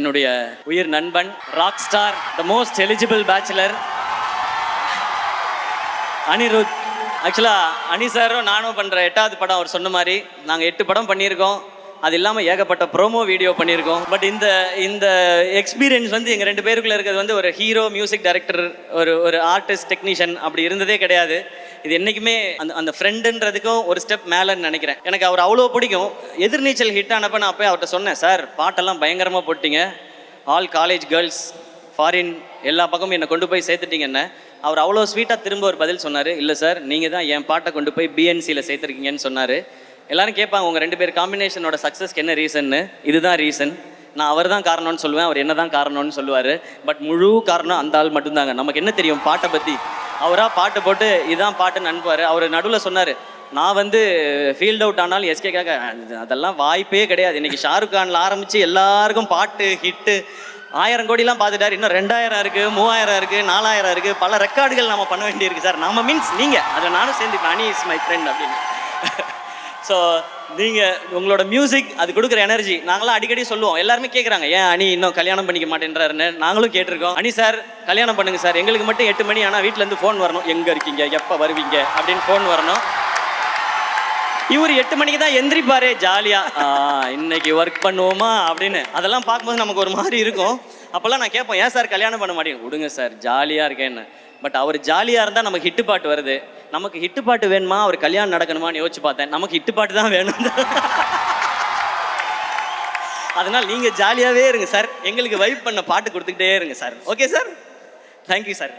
என்னுடைய உயிர் நண்பன் rock star the most eligible bachelor Anirudh. ஆக்சுவலாக அனி சாரும் நானும் பண்ணுற எட்டாவது படம் அவர் சொன்ன மாதிரி நாங்கள் எட்டு படம் பண்ணியிருக்கோம். அது இல்லாமல் ஏகப்பட்ட ப்ரோமோ வீடியோ பண்ணியிருக்கோம். பட் இந்த இந்த எக்ஸ்பீரியன்ஸ் வந்து எங்கள் ரெண்டு பேருக்குள்ள இருக்கிறது வந்து ஒரு ஹீரோ மியூசிக் டைரக்டர் ஒரு ஒரு ஆர்டிஸ்ட் டெக்னீஷியன் அப்படி இருந்ததே கிடையாது. இது என்றைக்குமே அந்த அந்த ஃப்ரெண்டுன்றதுக்கும் ஒரு ஸ்டெப் மேலேன்னு நினைக்கிறேன். எனக்கு அவர் அவ்வளோ பிடிக்கும். எதிர்நீச்சல் ஹிட் ஆனப்போ நான் போய் அவர்கிட்ட சொன்னேன் சார் பாட்டெல்லாம் பயங்கரமாக போட்டிங்க. ஆல் காலேஜ் கேர்ள்ஸ் ஃபாரின் எல்லா பக்கமும் என்னை கொண்டு போய் சேர்த்துட்டிங்கன்னு. அவர் அவ்வளோ ஸ்வீட்டாக திரும்ப ஒரு பதில் சொன்னார். இல்லை சார் நீங்கள் தான் என் பாட்டை கொண்டு போய் பிஎன்சியில் சேர்த்துருக்கீங்கன்னு சொன்னார். எல்லாரும் கேட்பாங்க உங்கள் ரெண்டு பேர் காம்பினேஷனோட சக்ஸஸ்க்கு என்ன ரீசன்னு இதுதான் ரீசன் நான் அவர் தான் காரணம்னு சொல்லுவேன் அவர் என்ன தான் காரணம்னு சொல்லுவார். பட் முழு காரணம் அந்த ஆள் மட்டும்தாங்க. நமக்கு என்ன தெரியும்? பாட்டை பற்றி அவராக பாட்டு போட்டு இதான் பாட்டுன்னு அனுப்புவார். அவர் நடுவில் சொன்னார் நான் வந்து ஃபீல்ட் அவுட் ஆனாலும் எஸ்கேக்காக அதெல்லாம் வாய்ப்பே கிடையாது. இன்னைக்கு ஷாருக் கான்ல ஆரம்பித்து எல்லாருக்கும் பாட்டு ஹிட்டு ஆயிரம் கோடிலாம் பார்த்துட்டாரு இன்னும் ரெண்டாயிரம் இருக்குது மூவாயிரம் இருக்குது நாலாயிரம் இருக்குது பல ரெக்கார்டுகள் நம்ம பண்ண வேண்டியிருக்கு சார். நம்ம மீன்ஸ் நீங்கள் அதில் நானும் சேர்ந்துப்பேன். அனி இஸ் மை ஃப்ரெண்ட் அப்படின்னு. ஸோ நீங்கள் உங்களோட மியூசிக் அது கொடுக்குற எனர்ஜி நாங்களாம் அடிக்கடி சொல்லுவோம். எல்லாருமே கேட்குறாங்க ஏன் அணி இன்னும் கல்யாணம் பண்ணிக்க மாட்டேன்றாருன்னு? நாங்களும் கேட்டிருக்கோம். அணி சார் கல்யாணம் பண்ணுங்க சார் எங்களுக்கு மட்டும் எட்டு மணி ஆனால் வீட்டிலேருந்து ஃபோன் வரணும். எங்கே இருக்கீங்க? எப்போ வருவீங்க? அப்படின்னு ஃபோன் வரணும். இவர் எட்டு மணிக்கு தான் எந்திரிப்பாரு ஜாலியா இன்னைக்கு ஒர்க் பண்ணுவோமா? அப்படின்னு. அதெல்லாம் பார்க்கும்போது நமக்கு ஒரு மாதிரி இருக்கும். அப்போல்லாம் நான் கேட்பேன் ஏன் சார் கல்யாணம் பண்ண மாட்டேங்க? விடுங்க சார் ஜாலியாக இருக்கேன்னு. பட் அவர் ஜாலியாக இருந்தால் நமக்கு ஹிட்டு பாட்டு வருது. நமக்கு ஹிட்டு பாட்டு வேணுமா? அவர் கல்யாணம் நடக்கணுமான்னு யோசிச்சு பார்த்தேன். நமக்கு ஹிட்டு பாட்டு தான் வேணும். அதனால் நீங்கள் ஜாலியாகவே இருங்க சார் எங்களுக்கு வைப் பண்ண பாட்டு கொடுத்துக்கிட்டே இருங்க sir okay sir thank you sir